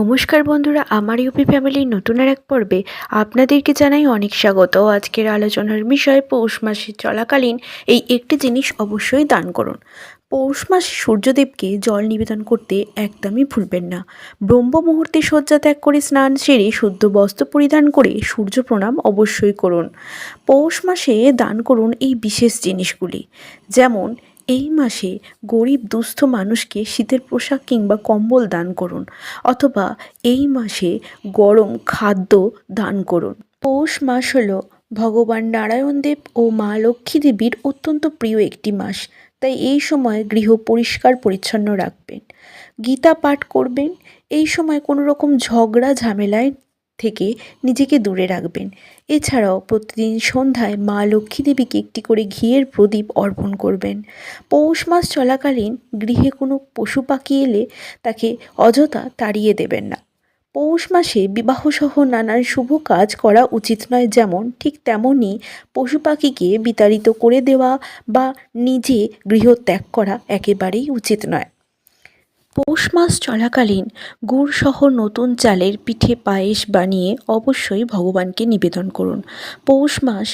নমস্কার বন্ধুরা, আমার ইউপি ফ্যামিলির নতুন আর এক পর্বে আপনাদেরকে জানাই অনেক স্বাগত। আজকের আলোচনার বিষয় পৌষ মাসে চলাকালীন এই একটি জিনিস অবশ্যই দান করুন। পৌষ মাসে সূর্যদেবকে জল নিবেদন করতে একদমই ভুলবেন না। ব্রহ্ম মুহূর্তে শয্যা ত্যাগ করে স্নান সেরে শুদ্ধ বস্ত্র পরিধান করে সূর্য প্রণাম অবশ্যই করুন। পৌষ মাসে দান করুন এই বিশেষ জিনিসগুলি। যেমন এই মাসে গরিব দুস্থ মানুষকে শীতের পোশাক কিংবা কম্বল দান করুন, অথবা এই মাসে গরম খাদ্য দান করুন। পৌষ মাস হলো ভগবান নারায়ণদেব ও মা লক্ষ্মী দেবীর অত্যন্ত প্রিয় একটি মাস, তাই এই সময় গৃহ পরিষ্কার পরিচ্ছন্ন রাখবেন। গীতা পাঠ করবেন, এই সময় কোনো রকম ঝগড়া, ঝামেলায় থেকে নিজেকে দূরে রাখবেন। এছাড়াও প্রতিদিন সন্ধ্যায় মা লক্ষ্মী দেবীকে একটি করে ঘিয়ের প্রদীপ অর্পণ করবেন। পৌষ মাস চলাকালীন গৃহে কোনো পশু পাখি এলে তাকে অযথা তাড়িয়ে দেবেন না। পৌষ মাসে বিবাহসহ নানান শুভ কাজ করা উচিত নয় যেমন ঠিক তেমনই পশু পাখিকে বিতাড়িত করে দেওয়া বা নিজে গৃহ ত্যাগ করা একেবারেই উচিত নয়। পৌষ মাস চলাকালীন গুড়সহ নতুন চালের পিঠে পায়েস বানিয়ে অবশ্যই ভগবানকে নিবেদন করুন। পৌষ মাস